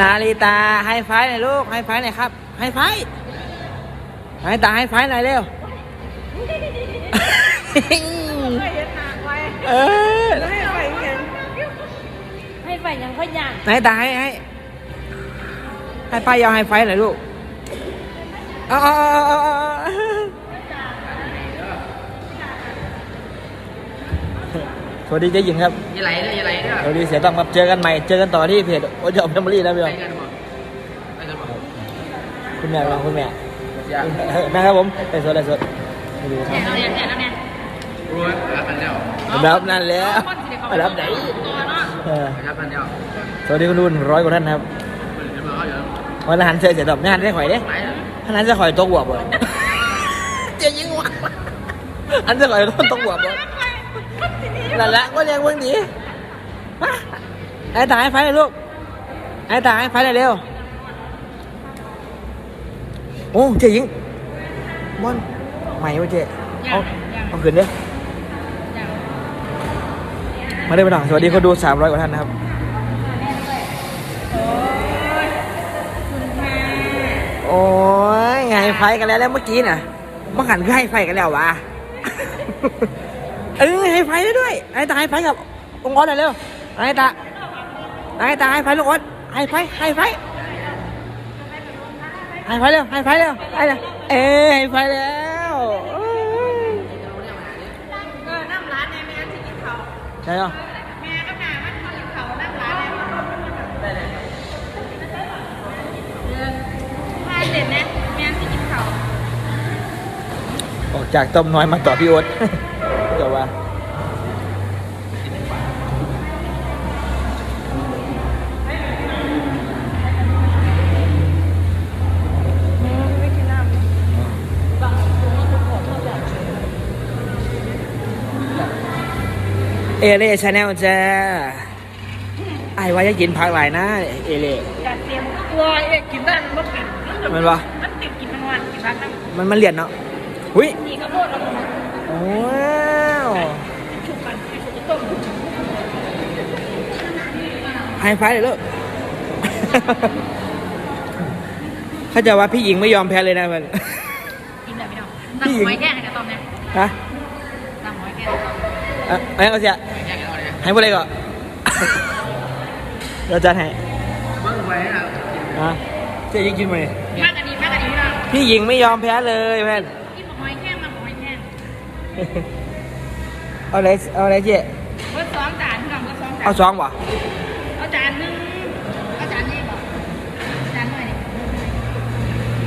นาลีตาให้ไฟหน่อยลูกให้ไฟหน่อยครับ ให้ไฟให้ตาให้ไฟหน่อยเร็วเออให้ไฟยังค่อยยางไหนตาให้ให้ให้ไฟยาวให้ไฟหน่อยลูกเอาเอ สวัสดีเจ๊หญิงครับยี่ไรเนี่ยยี่ไรเนี่ยสวัสดีเสียต้องครับเจอกันใหม่ เจอกันต่อที่เพจโอ้ยอมแฟมิลี่นะพี่ไปน้องกันหมดไปกันหมดคุณแม่ลองคุณแม่อยากแม่ครับผมไปสดไปสดไม่ดูคแจรับกแล้วเนี่ยแจกแล้วเนี่ยรู้รับมันแล้วรับนั่นแล้วรับไหนตัวเนาะเออรับมันแล้วสวัสดีคุณดูร้อยกว่าท่านนะครับเดี๋ยวมาเขาอยู่วันละหันเสียเสียดอกนี่หันได้ข่อยเด้ไหนหันนั้นจะข่อยตัวบวบเลยเจ๊ยิงวะอันจะข่อยต้นตัวบวบเลย นั่นแหละก็เรียกเพิ่งดีมาไอ้ตาให้ไฟเลยลูก ไอ้ตาให้ไฟเลยเร็ว โอ้เจ๊ยิงบอลใหม่วะเจ๊เอาเอาขึ้นเด้มาได้ไปหน่อยสวัสดีคนดูสามร้อยกว่าท่านนะครับโอ้ยไงไฟกันแล้วแล้วเมื่อกี้น่ะเมื่อหันคือให้ไฟกันแล้ววะ เออให้ไฟได้ด้วยไอ้ตาให้ไฟกับองค์ออสหน่อยเร็วไอ้ตาไอ้ตาให้ไฟลูกออสให้ไฟให้ไฟให้ไฟเร็วให้ไฟเร็วให้เลยเอ้ยให้ไฟแล้วเอ้ยเออน้ำร้านในแม่ที่กินเขาใช่เหรอแม่ก็หนามันกินเขาน้ำร้านในถ้าเด็ดนะแม่ที่กินเขาออกจากต้มน้อยมาต่อพี่โอ๊ต เดี๋ยวว่า ไม่กินน้ำ เอเล่ชาแนลจ้าไอ้ว่าจะกินผักหลายนะเอเล่อยากเตรียมตัวเอกกินได้มันบ่กินมันวะมันติดกินมันวันกินบ้างนะมันมันเรียนเนาะหุ้ยนี่ก็โคตรเอาว้าวชุบกันไปชุบต้มไฮไฟเลยลูกเขาใจะว่าพี่หญิงไม่ยอมแพ้เลยนะมันกินแบบไม่เอาตั้งหอยแค่ไหนกันตอนนี้ฮะตั้งหอยแค่ไหนตอนนี้อะไอ้เอาเสียแยกกันเอาเลย ให้พวกเลยก่อนเราจะให้เบิ้งไปนะฮะเจ๊ยิงกินมาเลยมากอันนี้มากอันนี้ไม่เอาพี่หญิงไม่ยอมแพ้เลยแม่นกินหอยแค่มาหอยแค่เอาอะไรเอาอะไรเจ๊เบิร์สองจานพี่น้องเบิร์สองจานเอาสองวะเอาจานหนึ่งเอาจานนี้ก่อนจานหน่อยดิ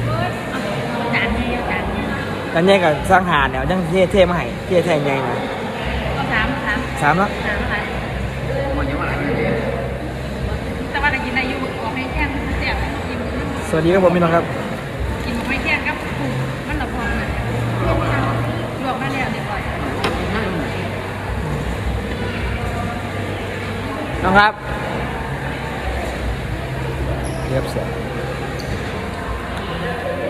เบิร์สเอาจานนี้เอาจานนี้กันแย่กับสร้างหาเนี่ยยังเท่เท่มาให้เท่แท่ใหญ่นะเอาสามสามสามแล้ว สามค่ะ มันยังว่าอะไร แต่ว่าจะกินได้อยู่หอยแค่เสียบกิน สวัสดีครับผมพี่น้องครับ กินหอยแค่กับปูมันละพอนะลวกมาแล้วเรียบร้อยน้องครับเรียบเสร็จ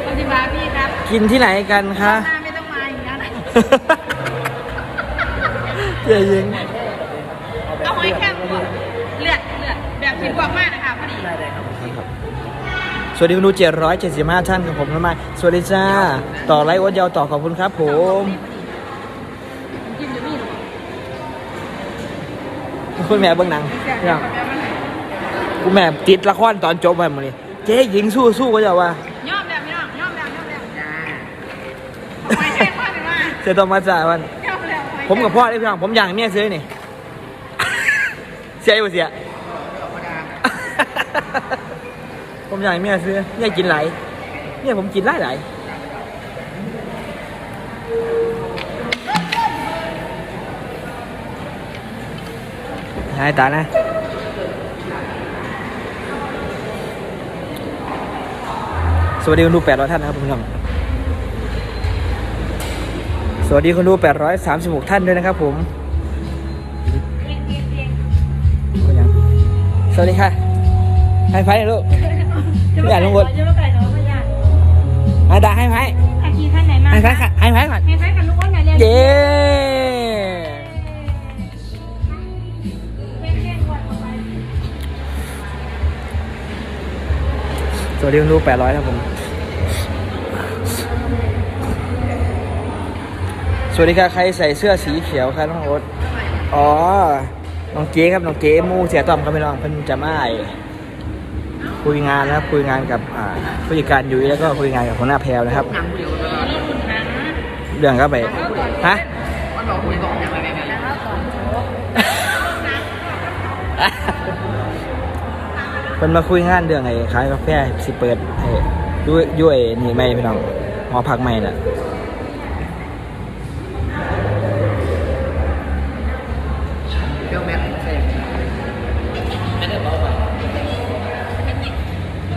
ปฏิบัติพี่ครับกินที่ไหนกันคะหน้าไม่ต้องมาอีกแล้วนะเจ๊ยิงเอาหอยแครงบวกเลือดเลือดแบบผิดบวกมากนะคะพอดีส วัสดีคุณดูเจ็ดร้อยเจ็ดสิบห้าท่านของผมนะมาสวัสดีจ้า ต่อไลฟ์โอ๊ตยาวต่อขอบคุณครับผมกินจะมีหรอคุณแม่เบื้องหนังแซ่บยังแบบมันคุณแม่ติดละครตอนจบไปหมดเลยเจ๊ยิงสู้สู้ก็จะว่าย่อมแล้วไม่ย่อมย่อมแล้วย่อมแล้วจ้าหอยแครงว่าเป็นว่าเจะต้องมาจ่ายวันย่อมแล้วผมกับพ่อได้เพียงผมอย่างเมียซื้อนี่เสียอยู่เสีย ผมอยากให้เมียซื้อเมียกินไหลายเมียผมกินหลายหลายหายตานะสวัสดีคนดู 800 ท่านนะครับคุณผู้ชมสวัสดีคนดู 836 ท่านด้วยนะครับผมสวัสดีค่ะ ให้ไฟลูก อย่าลงบนจได้อาดาให้ไพ่อคีท่านไหนมาให้ไพ่ให้ไพ่ก่อนให้ไหมกับลูกอ้นหน่อยเร็วเย้สวเรีคุรูปแปดร้อยครับผม สวัสดีครับใครใส่เสื้อสีเขียวครับน้องอ๊ตอ๋อ น้องเก๋ครับ น้องเก๋มูเสียต่อมก็ไม่ลองเพิ่นจะมาไคุยงานนะครับคุยงานกับอ่าผู้จัดการยุ้ยแล้วก็คุยงานกับหัวหน้าแพรวนะครับหนังเดียวตลอดเรื่องครับไปฮะมันบอกคุยบอกอย่างไรเนี่ยแล้วก็ก่อนโชว์เพิ่นมาคุยงานเรื่องไอ้ขายกาแฟสิเปิดไอ้ด้วยด้วยนี่ไม่พี่น้องหอพักใหม่น่ะ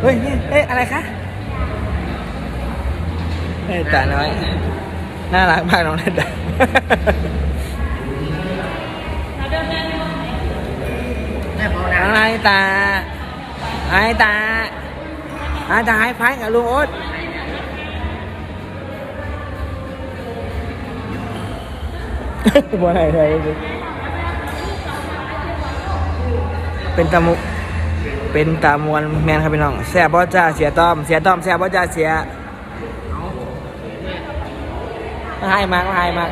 เฮ้ยเฮ้ยอะไรคะเฮ้ยตาน้อย น่ารักมากน้องเล่นดาได้พอนะอะไรตาไอ้ตาไอ้ตาให้ไฟกับลุงโอ๊ตบัวไหนไหนเป็นตามุ เป็นตามวนแมนครับพี่น้องแซ่บบ่จ้าเสียต้อมเสียต้อมแซ่บบ่จ้าเสียมาให้มากมาให้มาก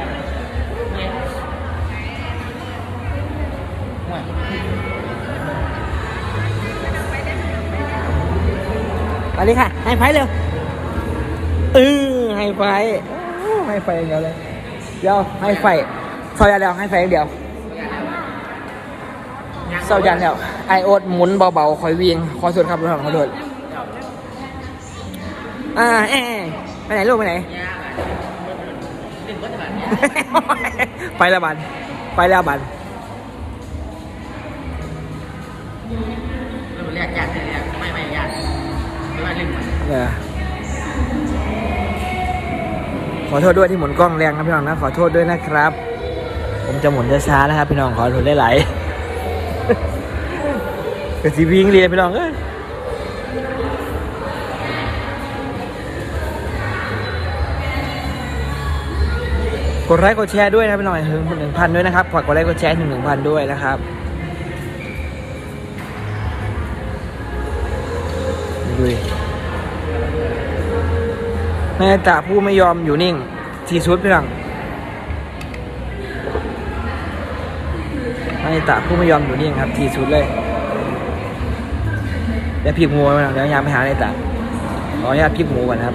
ไปเลยค่ะ ให้ไฟเร็วเออให้ไฟให้ไฟอย่างเดียวเลยเดี๋ยวให้ไฟซอยอย่างเดียวให้ไฟเดียวเศร้ายันแล้ว ไอโอ๊ตหมุนเบาๆคอยเวียงขอสุดครับทุกท่านขอโทษอ่าเอ๊ะไปไหนลูกไปไหนเป็นวัตถุบัตรเนี่ยไปแล้วบันไปแล้วบันเริ่มแรกยากเลยเนี่ยไม่ไม่ยากไม่ว่าเรื่องมันเออขอโทษด้วยที่หมุนกล้องแรงนะพี่น้องนะขอโทษด้วยนะครับ ผมจะหมุนช้าๆนะครับพี่น้องขอโทษได้หลาย กระสีวิ่งเรียนพี่น้องเอ้ยกดไลค์กดแชร์ด้วยนะพี่น้องถึงหนึ่งพันด้วยนะครับฝากกดไลค์กดแชร์ถึงหนึ่งพันด้วยนะครับดูดิแม่จ่าผู้ไม่ยอมอยู่นิ่งทีสุดพี่น้องแม่จ่าผู้ไม่ยอมอยู่นิ่งครับทีสุดเลย เดี๋ยวพีบงูมาเดี๋ยวยามไปหาในตาขออนุญาตพีบงูก่อนครับ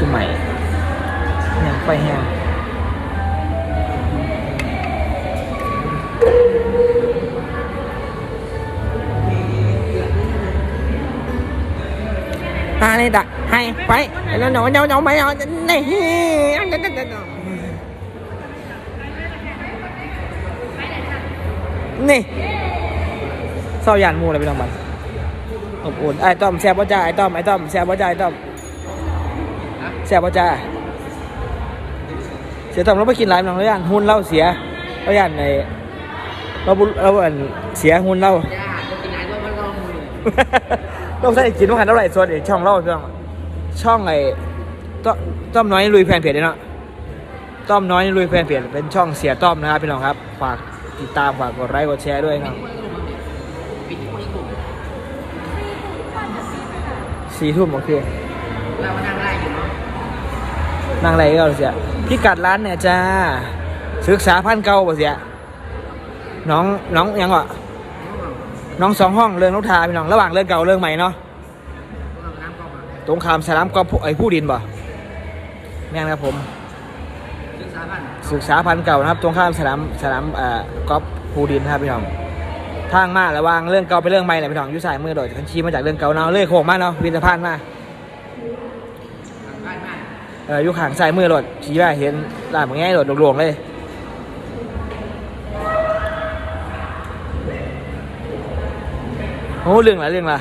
สมัยยังไฟแห้งหาในตาให้ไปแล้วหนูเดี๋ยวไม่เอานี่นี่ เศร้าหยานหมูเลยพี่น้องมันอบอุ่นไอ้ต้อมแซ่บว่าจ้าไอ้ต้อมไอ้ต้อมแซ่บว่าจ้าไอ้ต้อมแซ่บว่าจ้าเสียต้อมเราไปกินหลายพี่น้องแล้วยันหุ้นเล่าเสียแล้วยันในเราบุเราอันเสียหุ้นเล่ายากจะกินไหนก็มันก็มือต้องใส่กินว่าหันเท่าไหร่ส่วนไอ้ช่องเล่าพี่น้องช่องไอ้ต้อมต้อมน้อยลุยแฟนเพจเลยเนาะต้อมน้อยลุยแฟนเพจเป็นช่องเสียต้อมนะครับพี่น้องครับ ฝากติดตามฝากกดไลค์กดแชร์ด้วยนะ สี่ทุ่มโอเค เรามานั่งไล่อยู่เนาะนั่งไรก็เสียพี่กัดร้านเนี่ยจ้าศึกษาพันเก่าบ่เสียน้องน้องยังวะน้องสองห้องเรื่องลูกทาพี่น้องระหว่างเรื่องเก่าเรื่องใหม่เนาะเราน้ำก็มาตรงขามสนามกอล์ฟไอ้ผู้ดินบ่แม่นครับผมศึกษาพันศึกษาพันธุ์เก่านะครับ ตรงข้ามสนามสนามเอ่อกอล์ฟภูดินนะครับพี่น้อง ทางมาระวางเรื่องเก่าไปเรื่องใหม่เลยพี่น้องยุสายมือโดดคันชี้มาจากเรื่องเก่าเนาะเลื่อยโค้งมาเนาะวินสะพานมากเอ่อยู่ข้างซ้ายมือโดดชี้ว่าเห็นร้านบางแง่โดดหลวงๆเลยโอ้เรื่องอะไรเรื่องอะไร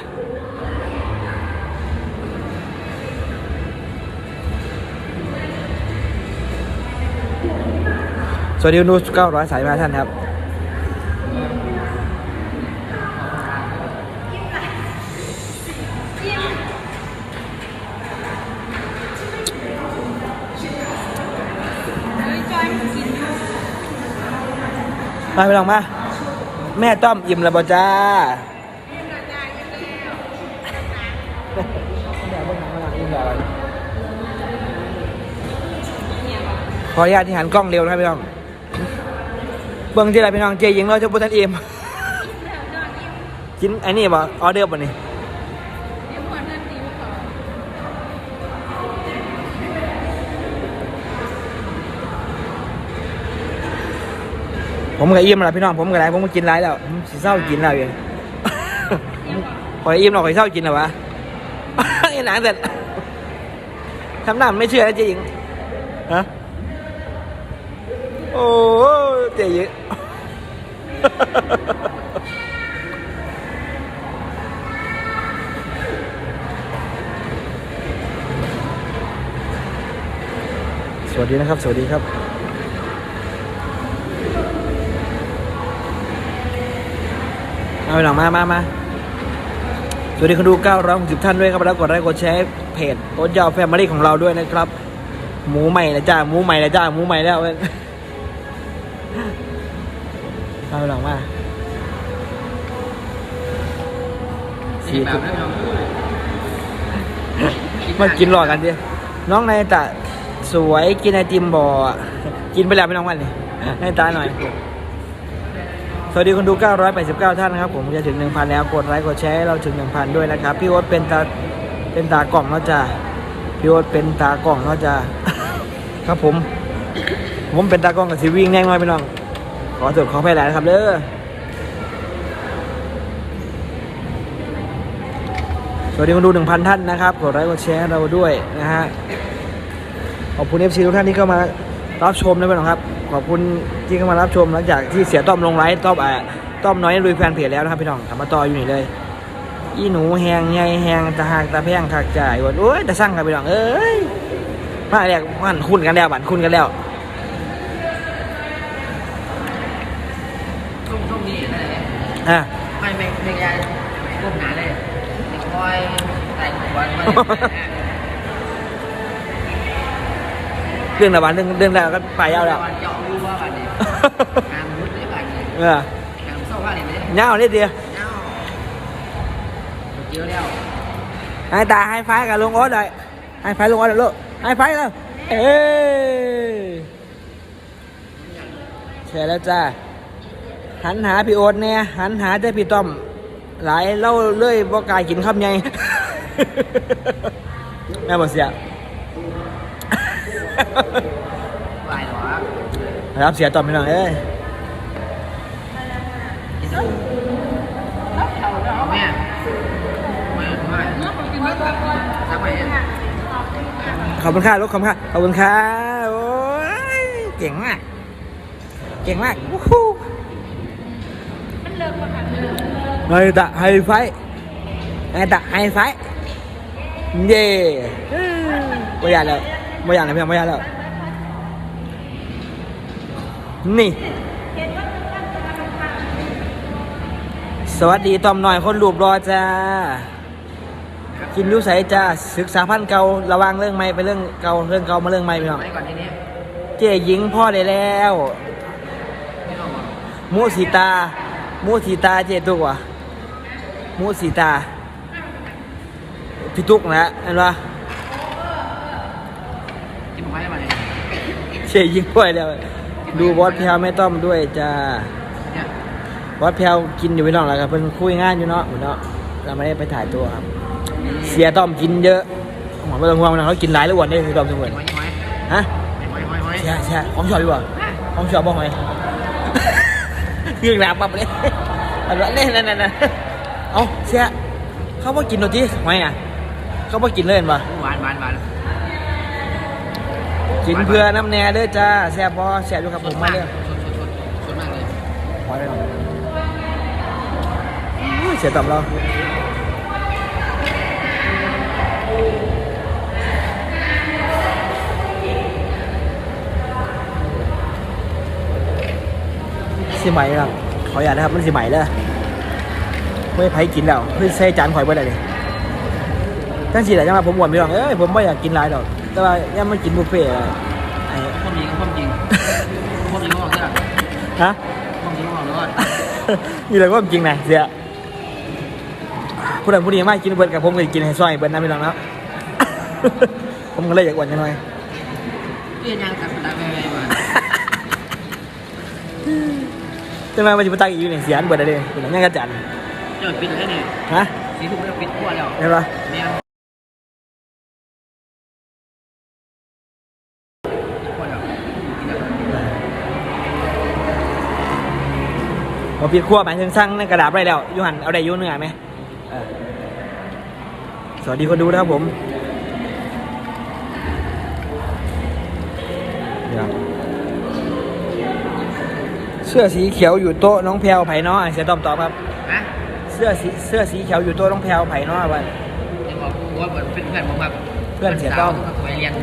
สวัสดีคุณนูเก้าร้อยสายมาท่านครับ มาไปลองมา แม่ต้อมอิ่มแล้วบ่จ้าขออนุญาตที่หันกล้องเร็วนะครัพี่น้อง เบิ้งที่ไรพี่น้องเจยิงเราจะบุท่านอิ่มกินไอ้นี่บ่ออเดอร์บ่นี่ ผมกับอิ่มแล้วพี่น้องผมกับไรผมก็กินไรแล้วผมสิเศร้ากินแล้วเองขอยอิ่มหรอกขอยเศร้ากินหรอวะไอ้หนังเสร็จทำหน้าไม่เชื่อนะเจยิงฮะโอ้เจยิงสวัสดีนะครับ สวัสดีครับ เอาไปหลังมามามาสวัสดีคนดู 960 ท่านด้วยครับแล้วกดไลค์กดแชร์เพจโอ๊ตยาวแฟมิลี่ของเราด้วยนะครับ หมูใหม่นะจ้าหมูใหม่นะจ้าหมูใหม่แล้วเว้ยเอาไปหลังมาสี่แบบนั้นเรามากินหลอกกันดิน้องนายตะสวยกินไอติมบ่อกินไปแล้วไม่น้องวันนี่ให้ตาหน่อย สวัสดีคนดู 989 ท่านนะครับ ผมจะถึง 1,000 แล้ว กดไลค์ กดแชร์ให้เราถึง 1,000 ด้วยนะครับ พี่โอ๊ตเป็นตา เป็นตากล่องเนาะจ้าพี่โอ๊ตเป็นตากล่องเนาะจ้าครับผม ผมเป็นตากล้องกับซีวิ่งแน่นอยพี่น้อง ขอโทษขอแพ้หลายนะครับเด้อ สวัสดีคนดู 1,000 ท่านนะครับ กดไลค์ กดแชร์เราด้วยนะฮะ ขอบคุณ FC ทุกท่านที่เข้ามารับชมนะพี่น้องครับ ขอบคุณที่เข้ามารับชมหลังจากที่เสียต้อมลงไลฟ์ต้อมอะต้อมน้อยลุยแฟนเพจแล้วนะครับพี่น้องกลับมาต่ออยู่นี่เลย อีหนูแหงใหญ่แหงตาหากตาแพงคักจ่ายวันโอ้ยแต่สั่งกันพี่น้องเอ้ยมาแรกมันคุ้นกันแล้วบันคุ้นกันแล้วช่วงช่วงนี้นั่นแหละอะไม่ไม่ไม่ยายก้มหนาเลยไม่คอยใส่หัว เรื่องละวันเรื่องเรื่องแล้วก็ไปยาวแล้ววันเจาะรู้ว่าวันนี้งานมุดได้วันนี้เอองานเศร้าว่าอะไรไม่ได้เงานิดเดียวเน่าเกี่ยวแล้วให้ตาให้ไฟกับลุงโอ๊ตเลยให้ไฟลุงโอ๊ตเลยลูกให้ไฟแล้วเอ้ยแชร์แล้วจ้าหันหาพี่โอ๊ตเนี่ยหันหาแต่พี่ต้อมหลายเล่าเลื่อยบ่กล้ายกินคำไงแม่บอกเสีย วายหรอรับเสียต้อมพี่น้องเอ้ยเอาแม่ไม่ไม่ทำไมอะขอบคุณค่ะลูกขอบคุณค่ะขอบคุณค่ะโอ้ยเก่งมาก เก่งมากวู้ฮู้มันเลิกมาค่ะไฮตะไฮไฟไฮตะไฮไฟเย่ไม่อยากแล้ว ไม่อยากแล้วพี่น้องไม่อยากแล้ว นี่ สวัสดีตอมหน่อยคนรูปรอจ้า กินอยุใสจ้าศึกษาพันธุ์เก่าระวังเรื่องไม่ไปเรื่องเก่าเรื่องเก่ามาเรื่องไม่พี่น้องไม่ก่อนทีนี้เจ๊หญิงพ่อได้แล้วไม่ต้องมามูสีตามูสีตาเจ๊ตุกวะมูสีตาพี่ตุกนะเห็นปะ กินไม้มาเนี่ย เจ๊หญิงพ่อได้แล้วดูบอสแพลวไม่ต้อมด้วยจ้าบอสแพลวกินอยู่พี่น้องแล้วครับเพิ่นคุยงานอยู่เนาะเนาะเราไม่ได้ไปถ่ายตัวครับ เสียต้อมกินเยอะหมอไม่ต้องห่วงนะเขากินหลายแล้วอ้วันนี้คือต้อมสมุนไม้ไม้ฮะใช่ใช่ผมชอบดีกว่าผมชอบบ้างไหมเรื่องราปั๊บเลยอันนั้นนั่นนั่นนั่นเอาเสียเขาบอกกินโนทีไม่อะเขาบอกกินเลยเห็นปะหวานหวานหวาน กินเพื่อน้ำแหน่เด้อจ้าแซ่บบอแซ่บอยู่ครับผมมาเด้อชนชนชนชนมากเลยขอได้หน่อยอุ้ยเสียต่ำเราสิใหม่ครับขออย่าตนะครับมันสิใหม่เลยไม่ไผกินแล้วเพื่อใส่จานข่อยเบ่ได้เลยทั้งสี่แหละจังว่าผมหวนไปหรอกเอ้ยผมไม่อยากกินหลายดอก แต่ว่าย่ามันกินบุฟเฟ่ต์อะไอ้ความจริงความจริงความจริงของเนี่ยฮะ ความจริงของเนี่ยนี่เลยว่าจริงนะเสียผู้ใดผู้นี้มากินเบิร์ดกับผมก็สิกินให้ซอยเบิร์ดนะพี่น้องเนาะผมก็เลยอยากอ้วนจังหน่อย เรียนยังกับตาแม่มาจังหน่อยมันจะมาตั้งอีกอยู่เนี่ยเสียอันเบิดได้เลยเป็นหยังกระจันเจ้าปิดแล้วเนี่ยฮะสีทุ่มแล้วปิดขั้วแล้ว เห็นปะ ผมปิดขั้วหมายถึงสั่งในกระดาษไว้แล้วอยูหันเอาได้อยูเนื้อไหมเออสวัสดีคนดูนะครับผมเดี๋ยวเสื้อสีเขียวอยู่โต๊ะน้องแพรวไผ่น้อเสียตอบตอบครับฮะเสื้อสีเสื้อสีเขียวอยู่โต๊ะน้องแพรวไผ่น้อวันจะบอกว่าเหมือนเป็นเพื่อนผมแบบเพื่อนเสียต้อมสมัยเรียน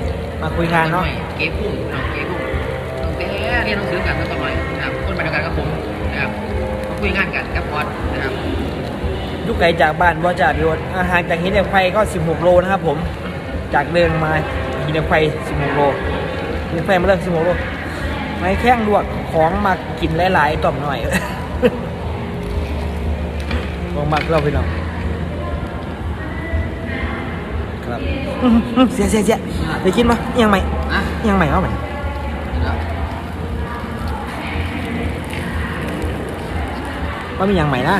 มาคุยงานเนาะเก๊กุ้งน้องเก๊กุ้งตั้งแต่เรียนหนังสือกัน คุยงานกันกับพอดนะครับยุคไกลจากบ้านบ่จากโยนอาหารจากหินเหล็กไฟก็ 16 โลนะครับผม จากเดินมาหินเหล็กไฟ 16 โลหินเหล็กไฟมาเริ่ม16 โล ไม้แข้งลวกของมากินหลายๆ ต่อมหน่อยของมากเราไปน้อง ครับ เสียเสียเสียไปกินปะยังใหม่ยังใหม่เอาใหม ว่ามีอิหยังใหม่นะ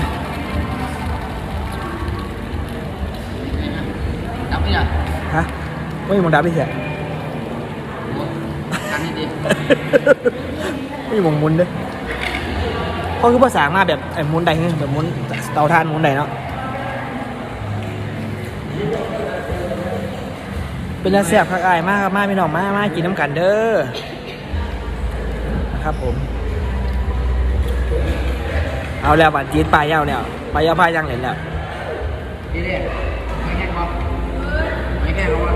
ดับไหมอะฮะว่ามีหมองดับไปเสียการนี้ดีไม่มีหมองหมุนเด้วยเขาคือภาษามาแบบไอ้หมุนใดเนี่ยแบบหมุนเตาถ่านหมุนใดเนาะเป็นแล้วแซ่บคักอายมากครับมาพี่น้องมามากินน้ำกันเด้อนะครับผม เอาแล้วบัตรจีนปลายยาวแล้วปลายยาวพายยังเหรียญแล้วดีดีไม่แค่เขาไม่แค่เขาวะ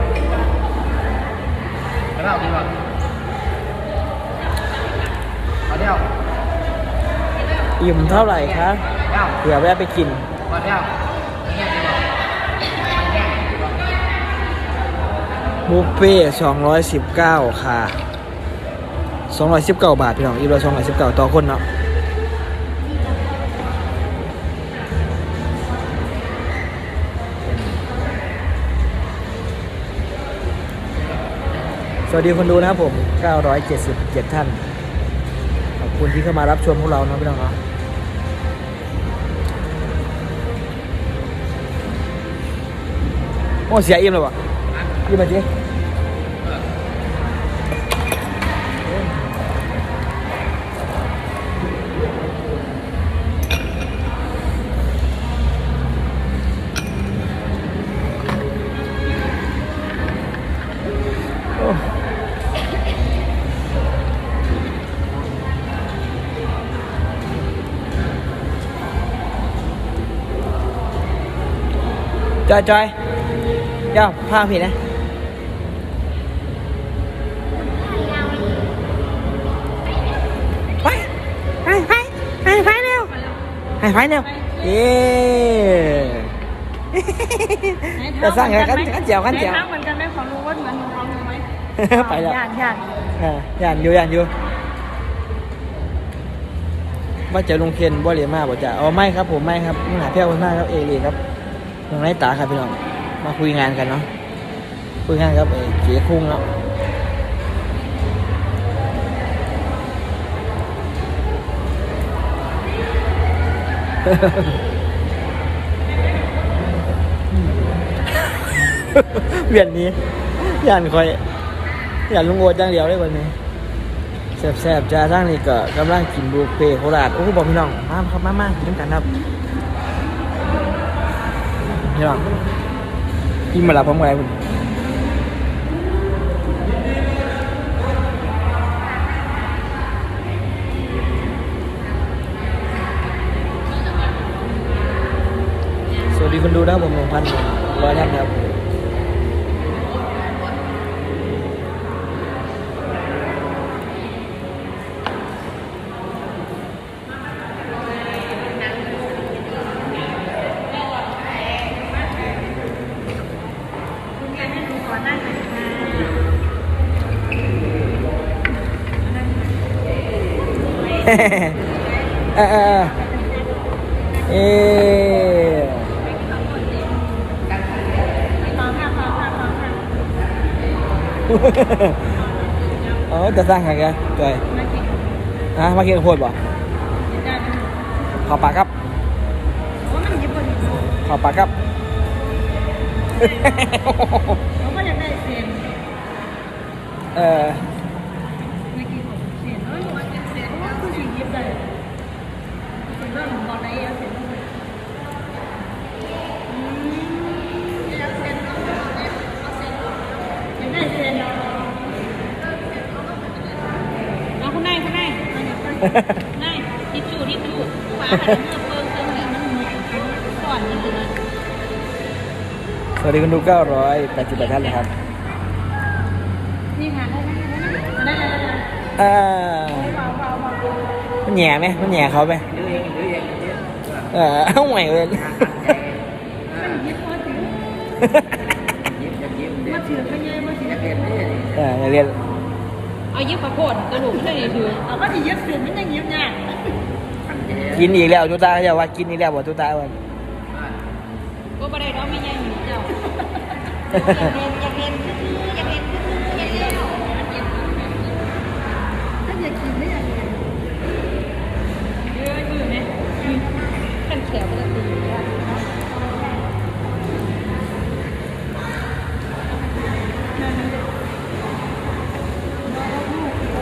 แล้วเอากินวะเอาเดียวอิ่มเท่าไหร่คะเดียวเผื่อแวะไปกินเอาเดียวไม่แค่กินวะไม่แค่บุฟเฟ่สองร้อยสิบเก้าค่ะสองร้อยสิบเก้าบาทพี่น้องอีกร้อยสองร้อยสิบเก้าต่อคนเนาะ วัสดีคนดูนะครับผม 977 ท่าน ขอบคุณที่เข้ามารับชมพวกเรานะพี่น้องเนาะโอ้เสียอิ่มเลยวะอิ่มมาจี จอยจอยเดี๋ยวพาผิดนะไปไปไปไปไปเร็วไปไปเร็วเย้จะสร้างกันกันกันเจียวกันเจียวเหมือนกันไหมขอรู้ว่าเหมือนของรู้ไหมไปแล้วย่านย่านอย่านอยู่ย่านอยู่ว่าจะลงเคนบ่เรียมากบ่จะเอไม่ครับผมไม่ครับมหาเพี้ยวคนมากครับเอเลีครับ ตรงไรตาครับพี่น้อง มาคุยงานกันเนาะ คุยงานครับเอเกียคุ้งเนาะเวียนนี้ย่านคอยย่านลุงโอดจังเดียวเลยวันนี้แซ่บๆจ้าทั้งนี้ก็กำลังกินบุฟเฟ่โคราชโอ้โหบอกพี่น้อง มาครับมามากินกันครับ พี่น้องกินมาละพร้อมกันคุณสวัสดีคนดูนะผมหนึ่งพันร้อยท่านครับ คุณยายให้ดูก่อนหน้าหน่อยค่ะ เออเออเออพร้อมค่ะพร้อมค่ะพร้อมค่ะเออจะสร้างไงกันจอยมากินนะมากินข้าวโพดบ่จานขอปากครับว่ามันญี่ปุ่นขอปากครับเขาก็อยากได้เซนเออ มากินเซนเอ้ยว่ากินเซนว่าคือสิ่งยิบได้เซนว่าผมบอกได้เซนอืมอยากเซนเอาเซนเอาเซนอยากได้เซนเอาคุณนายคุณนาย นายทิชชู่ทิชชู่ฝาขันเมื่อเพิ่มเติมนี่มันเหมือนก่อนนี่เลยสวัสดีคุณดู988ท่านเลยครับ นี่ค่ะได้ไหมได้ไหมได้ได้ได้เออมันแหย่ไหมมันแหย่เขาไหมหรือเองหรือเองหรือเองเออเอาใหม่เลยยิบมาถือยิ้มจะยิ้มเด็มาถือเป็นไงมาถือจะเรียนนี่ เออเรียนเอายิบประโคตกระดูกไม่ได้ถือเอาก็ที่ยิบถือไม่ได้ยิบเนี่ยขันเจ๊กินอีกแล้วจุตาเขาจะว่ากินอีกแล้วบ่จุตาวันก็ไม่ได้เราไม่ยังเจ้าอยากเรียนอยากเรียนอยากเรียนอยากเรียนถ้าอยากกินไม่อยากเรียนเยอะอยู่ไหมขันแขว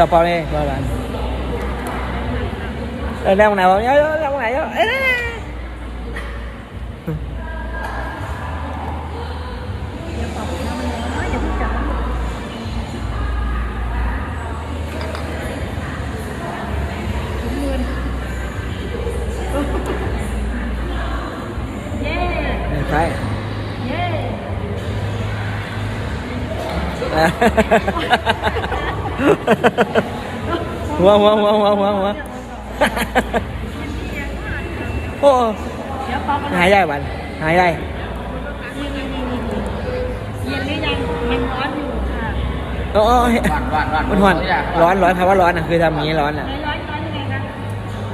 มึงไหนยังจับเปล่าเนี่ยเปล่า หลานเออเรื่องมึงไหนวะเยอะเรื่องมึงไหนเยอะเอ้ยเย้ไม่ใช่เย้หัวหัวหัวหัวหัวหัวโอ้เดี๋ยวพอมันหายได้วันหายได้นี่นี่นี่นี่เย็นหรือยังมันร้อนอยู่ค่ะโอ้โอ้หวานหวานหวานมันหอนร้อนร้อนคำว่าร้อนอะคือทำอย่างนี้ร้อนอะร้อนร้อนร้อนยังไงคะ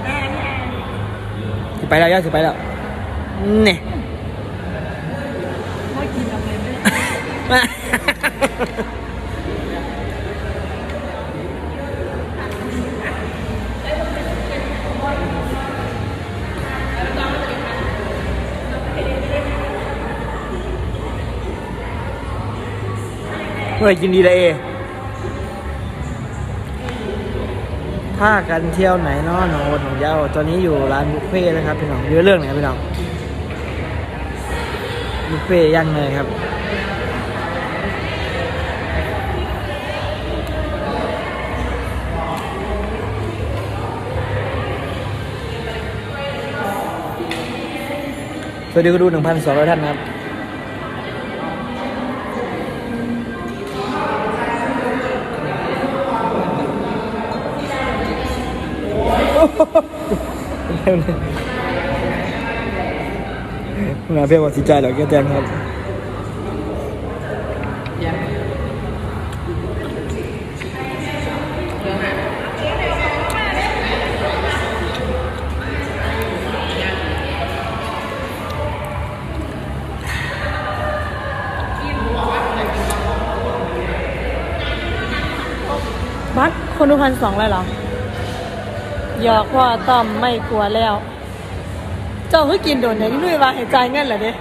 แอร์นี่แอร์สิไปแล้วย่าสิไปแล้วเนี่ยไม่กินอะไรเลย เมื่อกินดีเลยเอถ้ากันเที่ยวไหนเนาะหนองบัวหนองยาตอนนี้อยู่ร้านบุฟเฟ่นะครับพี่น้องเยอะเรื่องไหนพี่น้องบุฟเฟ่ย่างเนยครับสวัสดีคุณดู 1,200 ท่านครับ นาเพียงว่าสิใจเหรอแกแจงครับบัดคนดูพันสองเลยเหรอ หยอกว่าต้อมไม่กลัวแล้ว เจ้าเพิ่งกินโดนเนี่ยนี่นุ้ยว่าเห็นใจายเงินเหรอเด้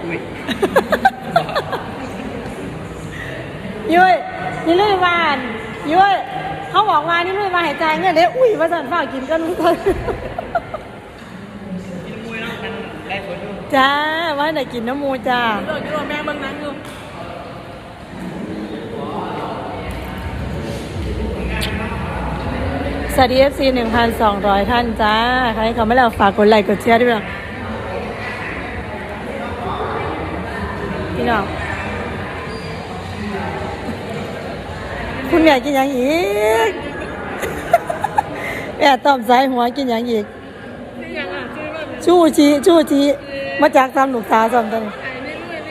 ยุ้ยนี่ลุยหวานยุ้ยเขาบอกว่านี่ลุยมาหายใจเงี้ยเด้อุ้ยว่าสันฝากกินก็รู้ทันจ้าว่าไหนกินน้ำมูจ้าแม่เบิ่งนั้นอยู่ สวัสดีเอฟซีหนึ่งพันสองร้อยท่านจ้า ใครเขาไม่เล้วฝากกดไลค์กดแชร์ด้วยนะพี่น้องคุณแม่กินอย่างอีกแอบตอบสายหัวกินอย่างอีกชู้ชี้ชู้ชี้มาจากทำหนุกสาสอนตันนี่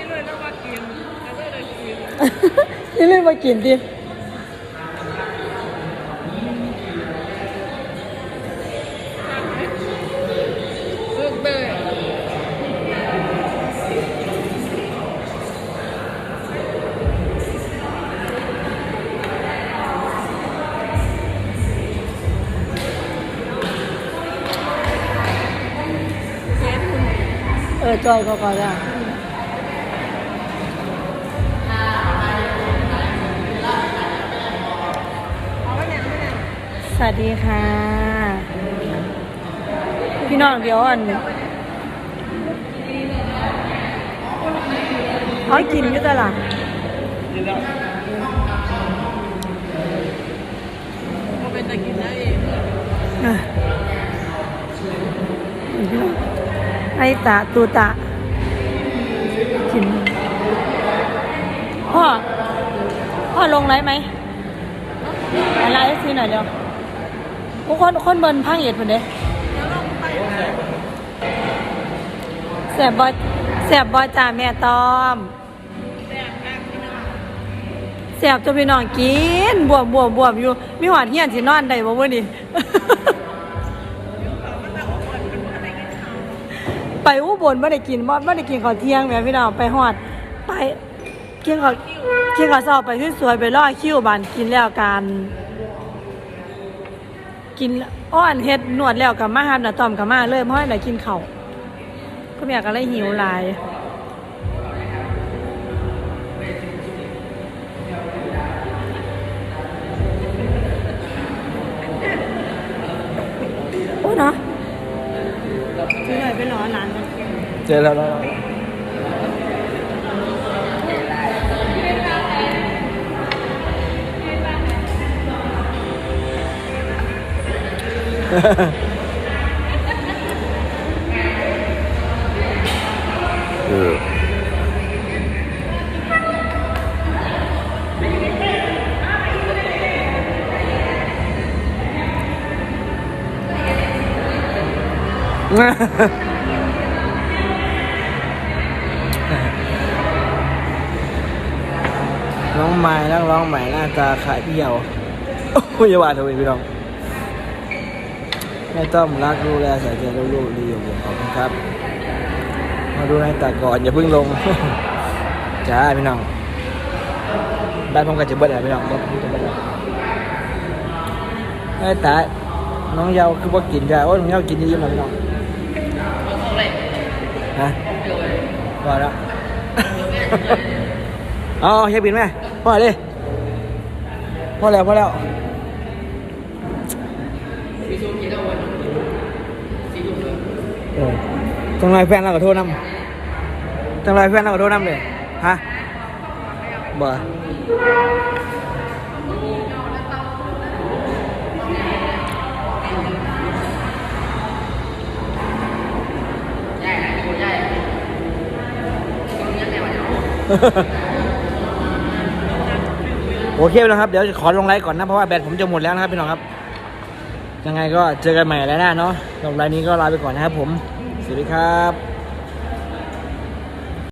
เรื่เอยๆแล้วมากินนี่เรื่อยมากินดิ จอยก็ก็ได้สวัสดีค่ะ พี่น้องเดี๋ยวอันเขากินอยู่ตลา ไอตาตูตากินพ่อ พ่อลงไลฟ์ไหมอะไลฟ์ซีหน่อยเดียวพวกคนคนเบิร์นพังเหยียดคนเด้แสบบอยแสบบอยจ่าแม่ตอมแสบจนพี่น้องกิน บวบบวบบวบอยู่ มีหวานเฮียนสินอนได้บ่เว้ยนี่ ไปอุบลไม่ได้กินบ่ไม่ได้กินข้าวเที่ยงแม่พี่น้องไปฮอดไปกินข้าวกินข้าวเช้าไปสวยๆไปรอคิวบานกินแล้วการกินอ้อนเฮ็ดนวดแล้วกับมาหาหน้าต้อมกับมาเลยเพราะให้ได้กินข้าวก็แม่ก็เลยหิวหลายโอ้เนาะ พี่หน่อยไปรอร้านกันเจอแล้วแล้วเออ น้องไม้นักร้องใหม่หน้าตาขายเพี่เยาโอ้ยอย่าว่าเถอะพี่น้องแม่ต้อมรักดูแลใส่ใจลูกๆดีอยู่ขอบคุณครับ มาดูในตาก่อนอย่าเพิ่งลงจ้าพี่น้องได้พร้อมกันจะเบิดอะไรพี่น้องได้พร้อมจะเบิดอะไรไอ้ตาน้องเยาคือว่ากินจ้าโอ้ยน้องเยากินดีๆมาพี่น้อง ฮะพอแล้วเอาเฮียบินไหมพ่อดิพ่อแล้วพ่อแล้วสีส้มกินเอาวันสีส้มเลยเออต้องไล่แฟนเราขอโทษน้ำต้องไล่แฟนเราขอโทษน้ำเลยฮะบ่ โอเคแล้วครับ เดี๋ยวจะขอลงไลฟ์ก่อนนะ เพราะว่าแบตผมจะหมดแล้วนะครับพี่น้องครับ ยังไงก็เจอกันใหม่แล้วหน้าเนาะลงไลฟ์นี้ก็ลาไปก่อนนะครับผม สวัสดีครับ